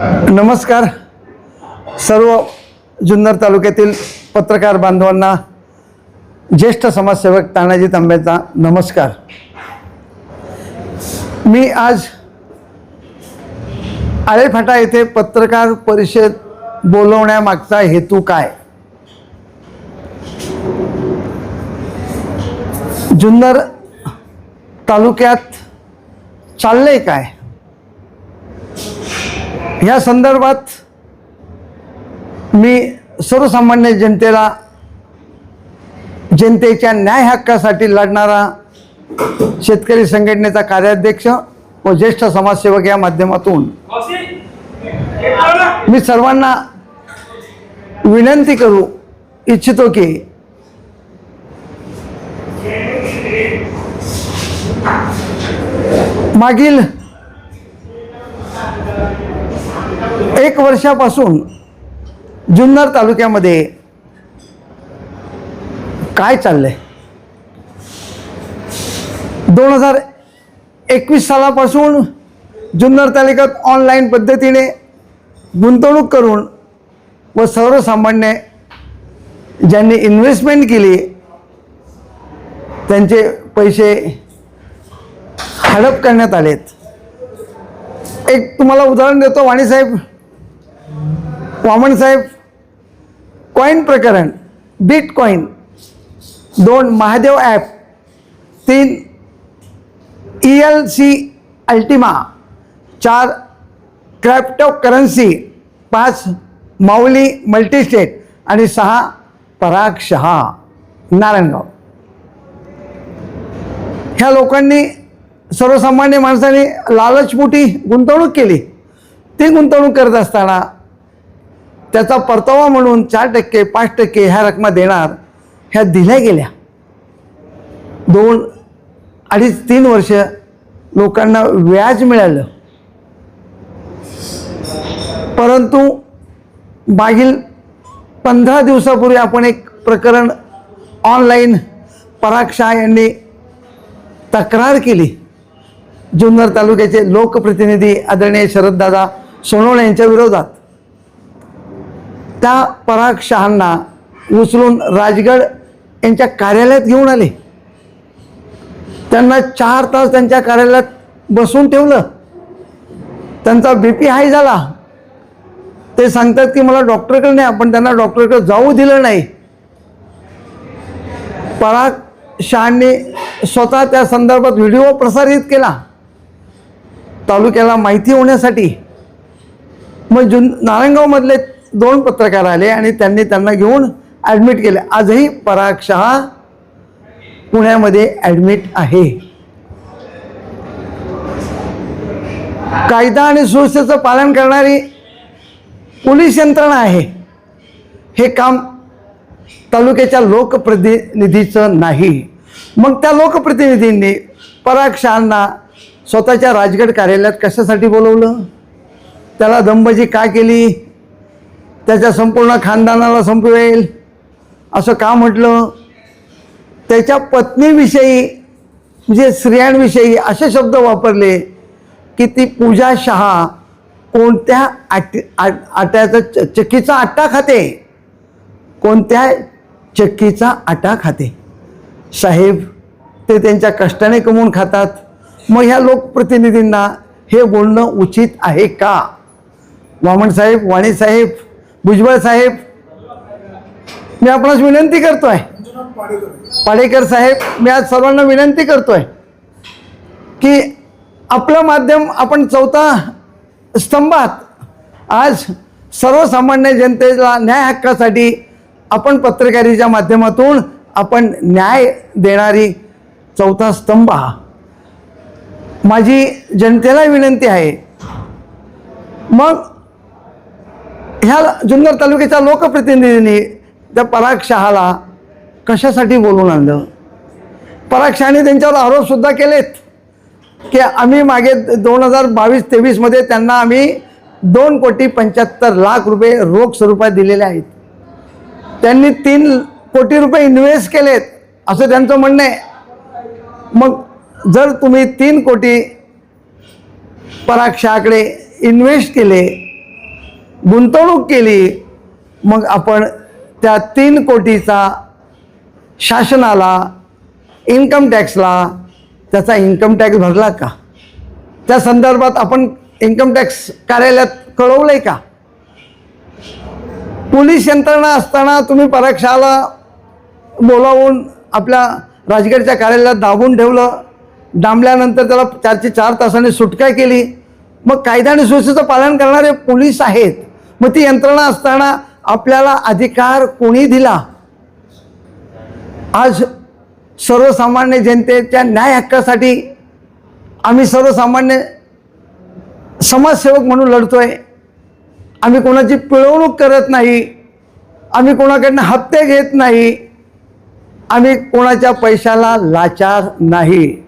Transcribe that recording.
नमस्कार. सर्व जुन्नर तालुक्यातील पत्रकार बांधवांना ज्येष्ठ समाजसेवक तानाजी तांब्यांचा नमस्कार. मी आज आळेफाटा येथे पत्रकार परिषद बोलवण्यामागचा हेतू काय? जुन्नर तालुक्यात चाललंय काय? ह्या संदर्भात मी सर्वसामान्य जनतेला जनतेच्या न्याय हक्कासाठी लढणारा शेतकरी संघटनेचा कार्याध्यक्ष व ज्येष्ठ समाजसेवक या माध्यमातून मी सर्वांना विनंती करू इच्छितो की मागील वर्षापासून जुन्नर तालुक्यामध्ये काय चाललंय? दोन हजार एकवीस सालापासून जुन्नर तालुक्यात ऑनलाईन पद्धतीने गुंतवणूक करून व सर्वसामान्य ज्यांनी इन्व्हेस्टमेंट केली त्यांचे पैसे हडप करण्यात आलेत. एक तुम्हाला उदाहरण देतो वाणीसाहेब वामन साहेब कॉईन प्रकरण बिटकॉईन दोन महादेव ॲप तीन ई एल सी अल्टिमा चार क्रॅप्टो करन्सी पाच माऊली मल्टीस्टेट आणि सहा पराग शहा नारायणगाव. ह्या लोकांनी सर्वसामान्य माणसाने लालचपोटी गुंतवणूक केली. ती गुंतवणूक करत असताना त्याचा परतावा म्हणून चार टक्के पाच टक्के ह्या रकमा देणार ह्या दिल्या गेल्या. दोन अडीच तीन वर्ष लोकांना व्याज मिळालं. परंतु मागील पंधरा दिवसापूर्वी आपण एक प्रकरण ऑनलाईन पराग शाह यांनी तक्रार केली. जुन्नर तालुक्याचे लोकप्रतिनिधी आदरणीय शरददादा सोनवणे यांच्या विरोधात. त्या पराग शहांना उचलून राजगड यांच्या कार्यालयात घेऊन आले. त्यांना चार तास त्यांच्या कार्यालयात बसून ठेवलं. त्यांचा बी पी हाय झाला. ते सांगतात की मला डॉक्टरकडे नाही आपण त्यांना डॉक्टरकडे जाऊ दिलं नाही. पराग शहांनी स्वतः त्या संदर्भात व्हिडिओ प्रसारित केला. तालुक्याला माहिती होण्यासाठी. मग जुन नारायणगावमधले दोन पत्रकार आले आणि त्यांनी त्यांना घेऊन ॲडमिट केले. आजही पराग शहा पुण्यामध्ये ॲडमिट आहे. कायदा आणि सुव्यवस्थेचं पालन करणारी पोलीस यंत्रणा आहे. हे काम तालुक्याच्या लोकप्रतिनिधीचं नाही. मग त्या लोकप्रतिनिधींनी पराग शहांना स्वतःच्या राजगड कार्यालयात कशासाठी बोलवलं? त्याला दंबजी का केली? त्याच्या संपूर्ण खानदानाला संपवेल असं का म्हटलं? त्याच्या पत्नीविषयी म्हणजे स्त्रियांविषयी असे शब्द वापरले की ती पूजा शहा कोणत्या आट आट आट्याचा च- चक्कीचा आटा खाते? कोणत्या चक्कीचा आटा खाते? साहेब ते त्यांच्या कष्टाने कमवून खातात. मग ह्या लोकप्रतिनिधींना हे बोलणं उचित आहे का? वामन साहेब वाणी साहेब भुजबळ साहेब मी आपणास विनंती करतोय. पाडेकर साहेब मी आज सर्वांना विनंती करतोय की आपलं माध्यम आपण चौथा स्तंभात आज सर्वसामान्य जनतेला न्याय हक्कासाठी आपण पत्रकारीच्या माध्यमातून आपण न्याय देणारी चौथा स्तंभ हा. माझी जनतेला विनंती आहे. मग ह्या जुन्नर तालुक्याच्या लोकप्रतिनिधींनी त्या पराग शहाला कशासाठी बोलवून आणलं? पराग शहाने त्यांच्यावर आरोपसुद्धा केलेत की आम्ही मागे दोन हजार बावीस तेवीसमध्ये त्यांना आम्ही दोन कोटी पंच्याहत्तर लाख रुपये रोख स्वरूपात दिलेले आहेत. त्यांनी तीन कोटी रुपये इन्व्हेस्ट केलेत असं त्यांचं म्हणणं आहे. मग जर तुम्ही तीन कोटी पराग शहाकडे इन्व्हेस्ट केले गुंतवणूक केली मग आपण त्या तीन कोटीचा शासनाला इन्कम टॅक्सला त्याचा इन्कम टॅक्स भरला का? त्या संदर्भात आपण इन्कम टॅक्स कार्यालयात कळवलं आहे का? पोलीस यंत्रणा असताना तुम्ही परीक्षाला बोलावून आपल्या राजगडच्या कार्यालयात दाबून ठेवलं डांबल्यानंतर त्याला चारची चार तासाने सुटका केली. मग कायदा आणि सुव्यवस्थेचं पालन करणारे पोलीस आहेत. मग ती यंत्रणा असताना आपल्याला अधिकार कोणी दिला? आज सर्वसामान्य जनतेच्या न्याय हक्कासाठी आम्ही सर्वसामान्य समाजसेवक म्हणून लढतोय. आम्ही कोणाची पिळवणूक करत नाही. आम्ही कोणाकडनं हप्ते घेत नाही. आम्ही कोणाच्या पैशाला लाचार नाही.